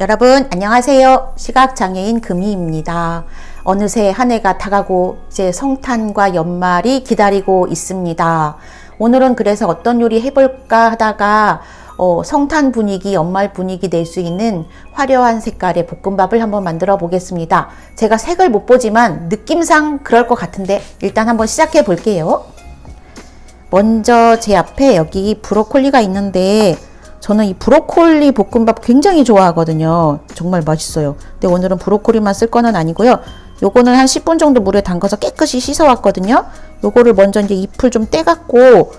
여러분 안녕하세요. 시각장애인 금희입니다. 어느새 한 해가 다가고 이제 성탄과 연말이 기다리고 있습니다. 오늘은 그래서 어떤 요리 해볼까 하다가 어, 성탄 분위기, 연말 분위기 낼 수 있는 화려한 색깔의 볶음밥을 한번 만들어 보겠습니다. 제가 색을 못 보지만 느낌상 그럴 것 같은데 일단 한번 시작해 볼게요. 먼저 제 앞에 여기 브로콜리가 있는데 저는 이 브로콜리 볶음밥 굉장히 좋아하거든요. 정말 맛있어요. 근데 오늘은 브로콜리만 쓸 거는 아니고요. 요거는 한 10분 정도 물에 담가서 깨끗이 씻어 왔거든요. 요거를 먼저 이제 잎을 좀 떼갖고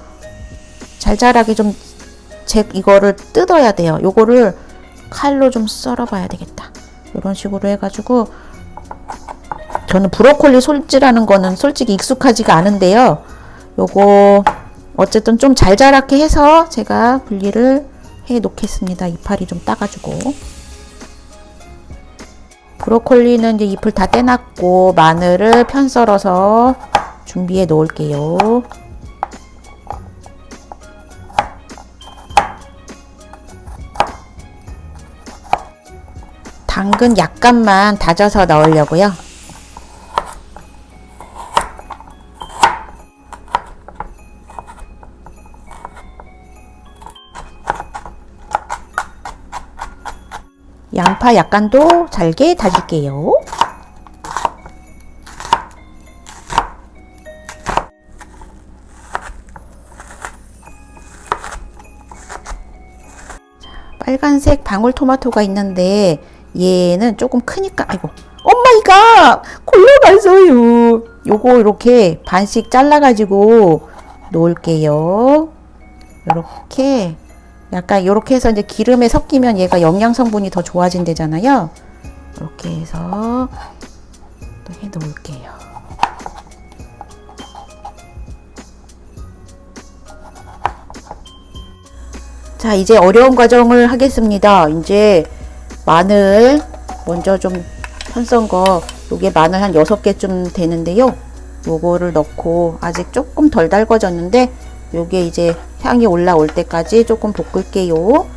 잘잘하게 좀 제 이거를 뜯어야 돼요. 요거를 칼로 좀 썰어 봐야 되겠다. 이런 식으로 해가지고 저는 브로콜리 솔질하는 거는 솔직히 익숙하지가 않은데요. 요거 어쨌든 좀 잘자랗게 해서 제가 분리를 해 놓겠습니다. 이파리 좀 따가지고. 브로콜리는 이제 잎을 다 떼놨고 마늘을 편 썰어서 준비해 놓을게요. 당근 약간만 다져서 넣으려고요. 양파 약간도 잘게 다질게요. 자, 빨간색 방울토마토가 있는데 얘는 조금 크니까 아이고 엄마이가 골라갔어요. 요거 이렇게 반씩 잘라가지고 놓을게요. 이렇게 약간 이렇게 해서 이제 기름에 섞이면 얘가 영양 성분이 더 좋아진대잖아요. 이렇게 해서 또 해 놓을게요. 자, 이제 어려운 과정을 하겠습니다. 이제 마늘 먼저 좀 편썬 거 요게 마늘 한 6개쯤 되는데요. 요거를 넣고 아직 조금 덜 달궈졌는데 요게 이제 향이 올라올 때까지 조금 볶을게요.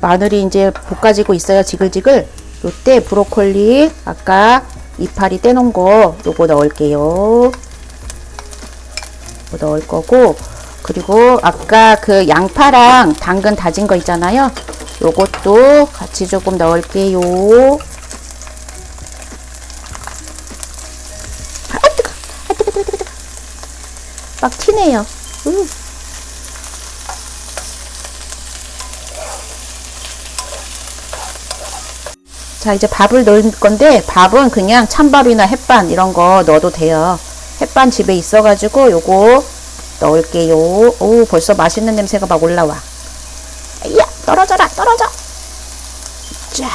마늘이 이제 볶아지고 있어요. 지글지글. 요때 브로콜리 아까 이파리 떼놓은 거 요거 넣을게요. 넣을 거고 그리고 아까 그 양파랑 당근 다진 거 있잖아요. 요것도 같이 조금 넣을게요. 막 튀네요. 음. 자, 이제 밥을 넣을 건데, 밥은 그냥 찬밥이나 햇반 이런 거 넣어도 돼요. 햇반 집에 있어 가지고 요거 넣을게요. 오, 벌써 맛있는 냄새가 막 올라와. 야, 떨어져라, 떨어져! 자.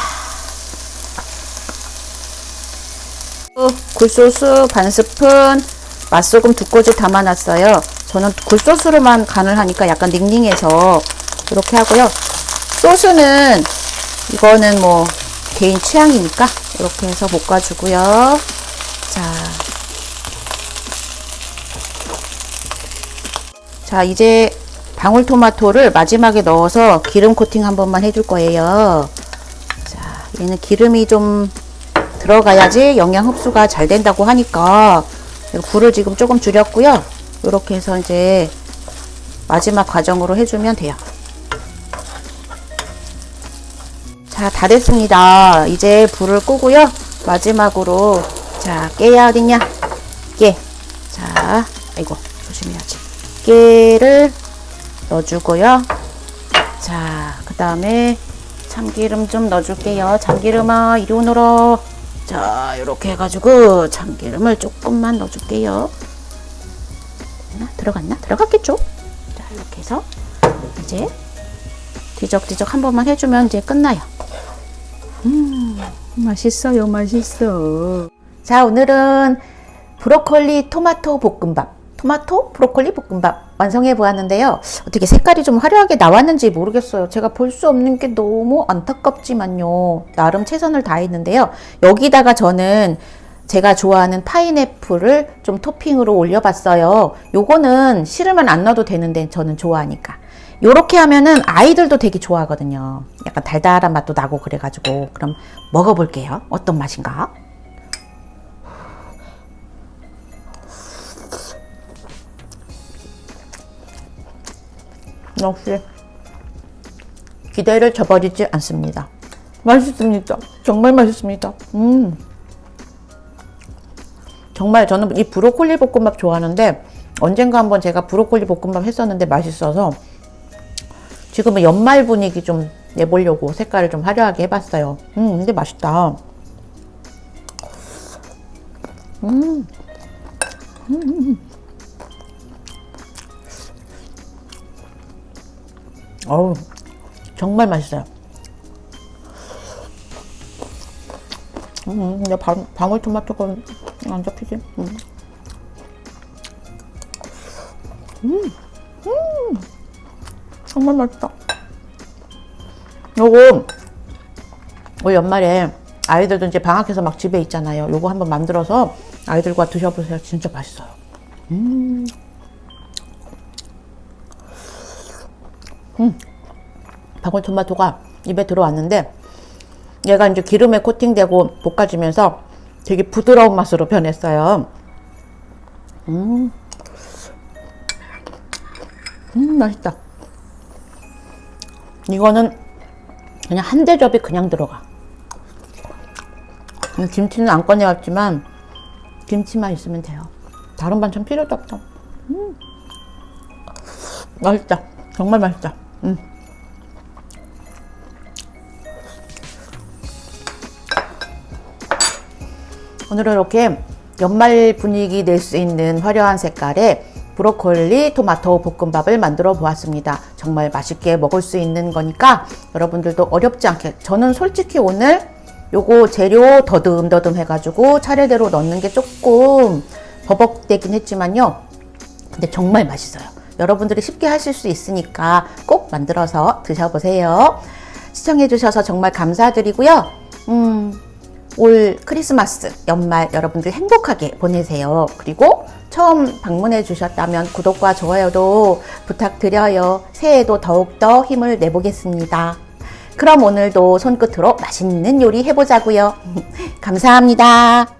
굴소스 반 스푼, 맛소금 두 꼬집 담아놨어요. 저는 굴소스로만 간을 하니까 약간 닝닝해서 이렇게 하고요. 소스는 이거는 뭐 개인 취향이니까 이렇게 해서 볶아주고요. 자, 자 이제 방울토마토를 마지막에 넣어서 기름 코팅 한 번만 해줄 거예요. 자, 얘는 기름이 좀 들어가야지 영양 흡수가 잘 된다고 하니까 불을 지금 조금 줄였고요. 이렇게 해서 이제 마지막 과정으로 해주면 돼요. 자, 다 됐습니다. 이제 불을 끄고요. 마지막으로 자, 깨야 어딨냐? 깨. 자, 아이고 조심해야지. 깨를 넣어주고요. 자, 그 다음에 참기름 좀 넣어줄게요. 참기름아, 이리 오너라. 자, 이렇게 해가지고 참기름을 조금만 넣어줄게요. 들어갔나? 들어갔겠죠? 자, 이렇게 해서 이제 뒤적뒤적 한 번만 해주면 이제 끝나요. 음, 맛있어요, 맛있어. 자, 오늘은 브로콜리 토마토 볶음밥. 토마토 브로콜리 볶음밥 완성해 보았는데요. 어떻게 색깔이 좀 화려하게 나왔는지 모르겠어요. 제가 볼 수 없는 게 너무 안타깝지만요. 나름 최선을 다했는데요. 여기다가 저는 제가 좋아하는 파인애플을 좀 토핑으로 올려봤어요. 요거는 싫으면 안 넣어도 되는데 저는 좋아하니까. 요렇게 하면은 아이들도 되게 좋아하거든요. 약간 달달한 맛도 나고 그래가지고 그럼 먹어볼게요. 어떤 맛인가? 역시 기대를 저버리지 않습니다. 맛있습니다. 정말 맛있습니다. 음. 정말 저는 이 브로콜리 볶음밥 좋아하는데 언젠가 한번 제가 브로콜리 볶음밥 했었는데 맛있어서 지금은 연말 분위기 좀 내보려고 색깔을 좀 화려하게 해봤어요. 음, 근데 맛있다. 음. 음. 어우, 정말 맛있어요. 음, 근데 방, 방울토마토가 안 잡히지? 음. 음, 음, 정말 맛있다. 요거, 올 연말에 아이들도 이제 방학해서 막 집에 있잖아요. 요거 한번 만들어서 아이들과 드셔보세요. 진짜 맛있어요. 음. 음. 방울 토마토가 입에 들어왔는데 얘가 이제 기름에 코팅되고 볶아지면서 되게 부드러운 맛으로 변했어요. 음, 음 맛있다. 이거는 그냥 한 대접이 그냥 들어가. 음, 김치는 안 꺼내왔지만 김치만 있으면 돼요. 다른 반찬 필요도 없다. 음, 맛있다. 정말 맛있다. 음. 오늘은 이렇게 연말 분위기 낼 수 있는 화려한 색깔의 브로콜리 토마토 볶음밥을 만들어 보았습니다. 정말 맛있게 먹을 수 있는 거니까 여러분들도 어렵지 않게 저는 솔직히 오늘 요거 재료 더듬더듬 해가지고 차례대로 넣는 게 조금 버벅대긴 했지만요. 근데 정말 맛있어요. 여러분들이 쉽게 하실 수 있으니까 꼭 만들어서 드셔보세요. 시청해주셔서 정말 감사드리고요. 음, 올 크리스마스, 연말 여러분들 행복하게 보내세요. 그리고 처음 방문해 주셨다면 구독과 좋아요도 부탁드려요. 새해에도 더욱더 힘을 내보겠습니다. 그럼 오늘도 손끝으로 맛있는 요리 해보자고요. 감사합니다.